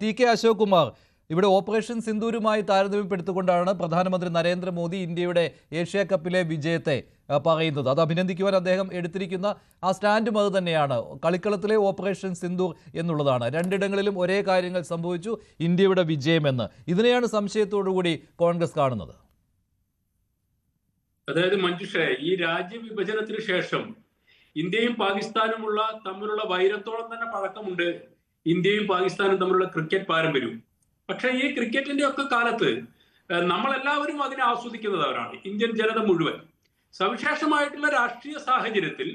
T K Ashok Kumar ഇവിടെ operation സിന്ദൂരുമായി താരതമ്യപ്പെടുത്തിക്കൊണ്ടാണ് പ്രധാനമന്ത്രി നരേന്ദ്രമോദി ഇന്ത്യയുടെ ഏഷ്യ കപ്പിലെ വിജയത്തെ പറയുന്നത്. അത് അഭിനന്ദിക്കുവാൻ അദ്ദേഹം എടുത്തിരിക്കുന്ന ആ സ്റ്റാൻഡും അത് തന്നെയാണ്. കളിക്കളത്തിലെ ഓപ്പറേഷൻ സിന്ദൂർ എന്നുള്ളതാണ്. രണ്ടിടങ്ങളിലും ഒരേ കാര്യങ്ങൾ സംഭവിച്ചു. ഇന്ത്യയുടെ വിജയമെന്ന്. ഇതിനെയാണ് സംശയത്തോടുകൂടി കോൺഗ്രസ് കാണുന്നത്. അതായത് മഞ്ജുഷേ ഈ രാജ്യവിഭജനത്തിന് ശേഷം ഇന്ത്യയും പാകിസ്ഥാനുമുള്ള തമ്മിലുള്ള വൈരത്തോളം തന്നെ പഴക്കമുണ്ട്. ഇന്ത്യയും പാകിസ്ഥാനും തമ്മിലുള്ള ക്രിക്കറ്റ് പാരമ്പര്യവും. പക്ഷെ ഈ ക്രിക്കറ്റിന്റെ ഒക്കെ കാലത്ത് നമ്മളെല്ലാവരും അതിനെ ആസ്വദിക്കുന്നവരാണ്. ഇന്ത്യൻ ജനത മുഴുവൻ. സവിശേഷമായിട്ടുള്ള രാഷ്ട്രീയ സാഹചര്യത്തിൽ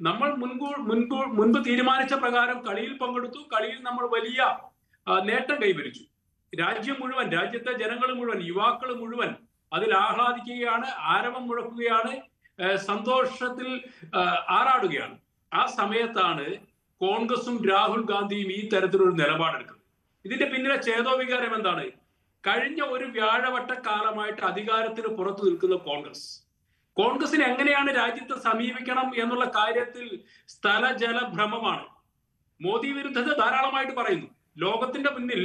നമ്മൾ മുൻകൂർ മുൻകൂർ മുൻപ് തീരുമാനിച്ച പ്രകാരം കളിയിൽ പങ്കെടുത്തു. കളിയിൽ നമ്മൾ വലിയ നേട്ടം കൈവരിച്ചു. രാജ്യം മുഴുവൻ രാജ്യത്തെ ജനങ്ങൾ മുഴുവൻ യുവാക്കൾ മുഴുവൻ അതിൽ ആഹ്ലാദിക്കുകയാണ് ആരവം മുഴക്കുകയാണ് സന്തോഷത്തിൽ ആറാടുകയാണ്. ആ സമയത്താണ് കോൺഗ്രസും രാഹുൽ ഗാന്ധിയും ഈ തരത്തിലൊരു നിലപാടെടുക്കുന്നത് ഇതിന്റെ പിന്നിലെ ചേതോവികാരം എന്താണ്? കഴിഞ്ഞ ഒരു വ്യാഴവട്ട കാലമായിട്ട് അധികാരത്തിന് പുറത്തു നിൽക്കുന്ന കോൺഗ്രസ്. കോൺഗ്രസിന് എങ്ങനെയാണ് രാജ്യത്തെ സമീപിക്കണം എന്നുള്ള കാര്യത്തിൽ സ്ഥല ജല ഭ്രമമാണ്. മോദി വിരുദ്ധത ധാരാളമായിട്ട് പറയുന്നു. ലോകത്തിന്റെ മുന്നിൽ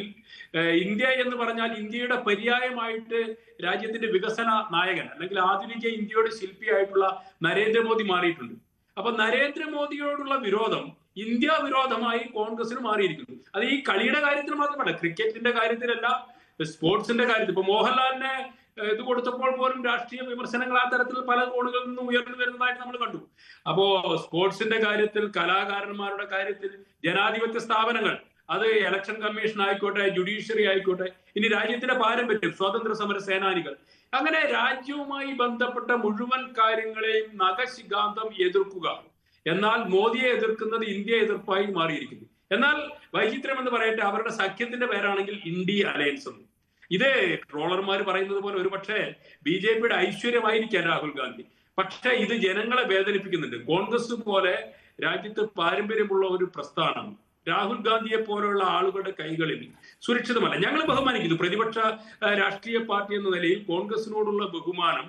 ഇന്ത്യ എന്ന് പറഞ്ഞാൽ ഇന്ത്യയുടെ പര്യായമായിട്ട് രാജ്യത്തിന്റെ വികസന നായകൻ അല്ലെങ്കിൽ ആധുനിക ഇന്ത്യയുടെ ശില്പിയായിട്ടുള്ള നരേന്ദ്രമോദി മാറിയിട്ടുണ്ട്. അപ്പൊ നരേന്ദ്രമോദിയോടുള്ള വിരോധം ഇന്ത്യ വിരോധമായി കോൺഗ്രസിന് മാറിയിരിക്കുന്നു. അത് ഈ കളിയുടെ കാര്യത്തിൽ മാത്രമല്ല ക്രിക്കറ്റിന്റെ കാര്യത്തിലല്ല സ്പോർട്സിന്റെ കാര്യത്തിൽ. ഇപ്പൊ മോഹൻലാലിനെ ഇത് കൊടുത്തപ്പോൾ പോലും രാഷ്ട്രീയ വിമർശനങ്ങൾ ആ തരത്തിൽ പല കോണുകളിൽ നിന്നും ഉയർന്നു വരുന്നതായിട്ട് നമ്മൾ കണ്ടു. അപ്പോ സ്പോർട്സിന്റെ കാര്യത്തിൽ കലാകാരന്മാരുടെ കാര്യത്തിൽ ജനാധിപത്യ സ്ഥാപനങ്ങൾ അത് ഇലക്ഷൻ കമ്മീഷൻ ആയിക്കോട്ടെ ജുഡീഷ്യറി ആയിക്കോട്ടെ ഇനി രാജ്യത്തിന്റെ പാരമ്പര്യം സ്വാതന്ത്ര്യ സമര സേനാനികൾ. അങ്ങനെ രാജ്യവുമായി ബന്ധപ്പെട്ട മുഴുവൻ കാര്യങ്ങളെയും നഖശികാന്തം എതിർക്കുക. എന്നാൽ മോദിയെ എതിർക്കുന്നത് ഇന്ത്യ എതിർപ്പായി മാറിയിരിക്കുന്നു. എന്നാൽ വൈചിത്രം എന്ന് പറയട്ടെ അവരുടെ സഖ്യത്തിന്റെ പേരാണെങ്കിൽ ഇന്ത്യ അലയൻസ് എന്ന്. ഇത് ട്രോളർമാർ പറയുന്നത് പോലെ ഒരുപക്ഷെ ബി ജെ പിയുടെ ഐശ്വര്യമായിരിക്കാം രാഹുൽ ഗാന്ധി. പക്ഷെ ഇത് ജനങ്ങളെ വേദനിപ്പിക്കുന്നുണ്ട്. കോൺഗ്രസ് പോലെ രാജ്യത്ത് പാരമ്പര്യമുള്ള ഒരു പ്രസ്ഥാനം രാഹുൽ ഗാന്ധിയെ പോലെയുള്ള ആളുകളുടെ കൈകളിൽ സുരക്ഷിതമല്ല. ഞങ്ങൾ ബഹുമാനിക്കുന്നു. പ്രതിപക്ഷ രാഷ്ട്രീയ പാർട്ടി എന്ന നിലയിൽ കോൺഗ്രസിനോടുള്ള ബഹുമാനം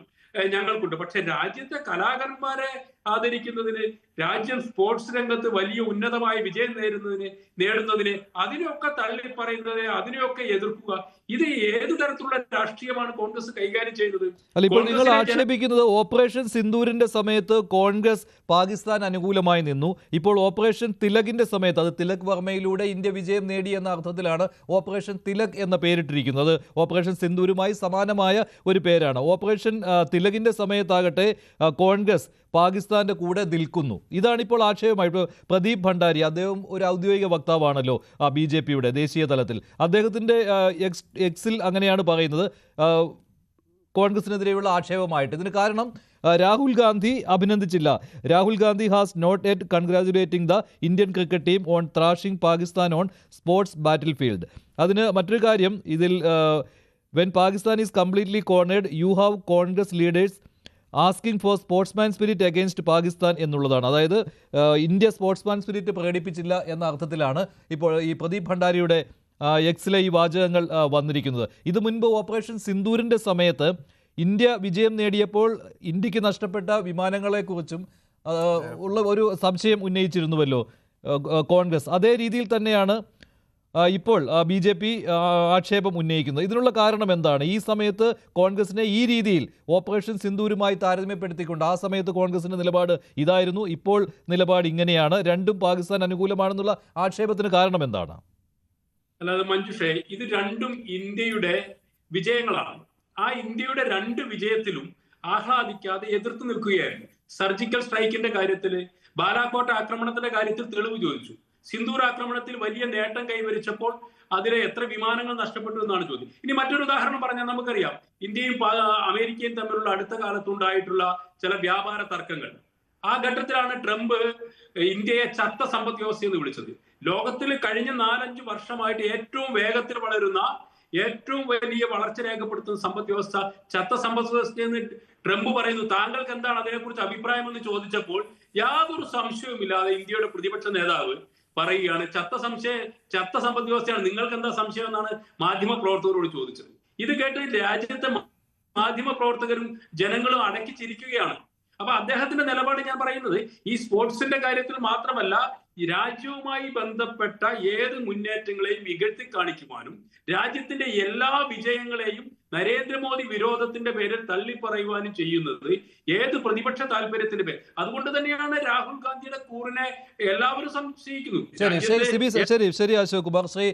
ഞങ്ങൾക്കുണ്ട്. പക്ഷെ രാജ്യത്തെ കലാകാരന്മാരെ ആദരിക്കുന്നതിന് രാജ്യം സ്പോർട്സ് രംഗത്ത് വലിയ ഉന്നതമായ വിജയം നേരുന്നതിന് നേടുന്നതിന് അതിനെയൊക്കെ തള്ളി പറയുന്നത് അതിനെയൊക്കെ എതിർക്കുക. ഇത് ഏത് തരത്തിലുള്ള രാഷ്ട്രീയമാണ് കോൺഗ്രസ് കൈകാര്യം ചെയ്യുന്നത്? അല്ല ഇപ്പോൾ നിങ്ങൾ ആക്ഷേപിക്കുന്നത് ഓപ്പറേഷൻ സിന്ദൂരിന്റെ സമയത്ത് കോൺഗ്രസ് പാകിസ്ഥാൻ അനുകൂലമായി നിന്നു. ഇപ്പോൾ ഓപ്പറേഷൻ തിലകിന്റെ സമയത്ത് അത് തിലക് വർമ്മയിലൂടെ ഇന്ത്യ വിജയം നേടി എന്ന അർത്ഥത്തിലാണ് ഓപ്പറേഷൻ തിലക് എന്ന പേരിട്ടിരിക്കുന്നത്. ഓപ്പറേഷൻ സിന്ദൂരുമായി സമാനമായ ഒരു പേരാണ്. ഓപ്പറേഷൻ തിലകിന്റെ സമയത്താകട്ടെ കോൺഗ്രസ് കോൺഗ്രസ് പാകിസ്ഥാന്റെ കൂടെ നിൽക്കുന്നു. ഇതാണിപ്പോൾ ആക്ഷേപമായി. പ്രദീപ് ഭണ്ഡാരി അദ്ദേഹം ഒരു ഔദ്യോഗിക വക്താവാണല്ലോ ബി ജെ പിയുടെ ദേശീയ തലത്തിൽ. അദ്ദേഹത്തിന്റെ എക്സ് എക്സിൽ അങ്ങനെയാണ് പറയുന്നത്. കോൺഗ്രസിനെതിരെയുള്ള ആക്ഷേപമായിട്ട്. ഇതിന് കാരണം Rahul Gandhi അഭിനന്ദിച്ചില്ല. Rahul Gandhi has not yet congratulating the Indian cricket team on thrashing Pakistan on sports battle field അതിന് മറ്റൊരു കാര്യം ഇതിൽ when Pakistan is completely cornered you have Congress leaders asking for sportsman spirit against Pakistan എന്നുള്ളതാണ്. അതായത് India sportsman spirit പ്രകടിപ്പിച്ചില്ല എന്ന അർത്ഥത്തിലാണ് ഇപ്പോൾ ഈ പ്രദീപ് ഭണ്ഡാരിയുടെ എക്സിലെ ഈ വാചകങ്ങൾ വന്നിരിക്കുന്നത്. ഇത് മുൻപ് ഓപ്പറേഷൻ സിന്ദൂരിന്റെ സമയത്ത് ഇന്ത്യ വിജയം നേടിയപ്പോൾ ഇന്ത്യയ്ക്ക് നഷ്ടപ്പെട്ട വിമാനങ്ങളെക്കുറിച്ചും ഉള്ള ഒരു സംശയം ഉന്നയിച്ചിരുന്നുവല്ലോ കോൺഗ്രസ്. അതേ രീതിയിൽ തന്നെയാണ് ഇപ്പോൾ ബി ജെ പി ആക്ഷേപം ഉന്നയിക്കുന്നത് ഇതിനുള്ള കാരണം എന്താണ്? ഈ സമയത്ത് കോൺഗ്രസിനെ ഈ രീതിയിൽ ഓപ്പറേഷൻ സിന്ദൂരുമായി താരതമ്യപ്പെടുത്തിക്കൊണ്ട് ആ സമയത്ത് കോൺഗ്രസിന്റെ നിലപാട് ഇതായിരുന്നു. ഇപ്പോൾ നിലപാട് ഇങ്ങനെയാണ്. രണ്ടും പാകിസ്ഥാൻ അനുകൂലമാണെന്നുള്ള ആക്ഷേപത്തിന് കാരണം എന്താണ്? അല്ലാതെ മഞ്ജുഷേ ഇത് രണ്ടും ഇന്ത്യയുടെ വിജയങ്ങളാണ്. ആ ഇന്ത്യയുടെ രണ്ട് വിജയത്തിലും ആഹ്ലാദിക്കാതെ എതിർത്ത് നിൽക്കുകയായിരുന്നു. സർജിക്കൽ സ്ട്രൈക്കിന്റെ കാര്യത്തിൽ ബാലാക്കോട്ട് ആക്രമണത്തിന്റെ കാര്യത്തിൽ തെളിവ് ചോദിച്ചു. സിന്ദൂർ ആക്രമണത്തിൽ വലിയ നേട്ടം കൈവരിച്ചപ്പോൾ അതിലെ എത്ര വിമാനങ്ങൾ നഷ്ടപ്പെട്ടു എന്നാണ് ചോദ്യം. ഇനി മറ്റൊരു ഉദാഹരണം പറഞ്ഞാൽ നമുക്കറിയാം. ഇന്ത്യയും അമേരിക്കയും തമ്മിലുള്ള അടുത്ത കാലത്തുണ്ടായിട്ടുള്ള ചില വ്യാപാര തർക്കങ്ങൾ. ആ ഘട്ടത്തിലാണ് ട്രംപ് ഇന്ത്യയെ ചത്ത സമ്പദ് വ്യവസ്ഥ എന്ന് വിളിച്ചത്. ലോകത്തിൽ കഴിഞ്ഞ നാലഞ്ച് വർഷമായിട്ട് ഏറ്റവും വേഗത്തിൽ വളരുന്ന ഏറ്റവും വലിയ വളർച്ച രേഖപ്പെടുത്തുന്ന സമ്പദ് വ്യവസ്ഥ ചത്ത സമ്പദ് വ്യവസ്ഥ എന്ന് ട്രംപ് പറയുന്നു. താങ്കൾക്ക് എന്താണ് അതിനെക്കുറിച്ച് അഭിപ്രായം എന്ന് ചോദിച്ചപ്പോൾ യാതൊരു സംശയവുമില്ലാതെ ഇന്ത്യയുടെ പ്രതിപക്ഷ നേതാവ് പറയുകയാണ്. ചത്ത സംശയ ചത്ത സമ്പദ് വ്യവസ്ഥയാണ്. നിങ്ങൾക്ക് എന്താ സംശയം എന്നാണ് മാധ്യമ പ്രവർത്തകരോട് ചോദിച്ചത്. ഇത് കേട്ട് രാജ്യത്തെ മാധ്യമ പ്രവർത്തകരും ജനങ്ങളും അടക്കി ചിരിക്കുകയാണ് അപ്പൊ അദ്ദേഹത്തിന്റെ നിലപാട് ഞാൻ പറയുന്നത് ഈ സ്പോർട്സിന്റെ കാര്യത്തിൽ മാത്രമല്ല ഈ രാജ്യവുമായി ബന്ധപ്പെട്ട ഏത് മുന്നേറ്റങ്ങളെയും ഇകഴ്ത്തി കാണിക്കുവാനും രാജ്യത്തിന്റെ എല്ലാ വിജയങ്ങളെയും നരേന്ദ്രമോദി വിരോധത്തിന്റെ പേരിൽ തള്ളിപ്പറയുവാനും ചെയ്യുന്നത് ഏത് പ്രതിപക്ഷ താല്പര്യത്തിന്റെ പേര് അതുകൊണ്ട് തന്നെയാണ് രാഹുൽ ഗാന്ധിയുടെ കൂറിനെ എല്ലാവരും സംശയിക്കുന്നു. ശരി ശരി അശോക് കുമാർ. ശ്രീ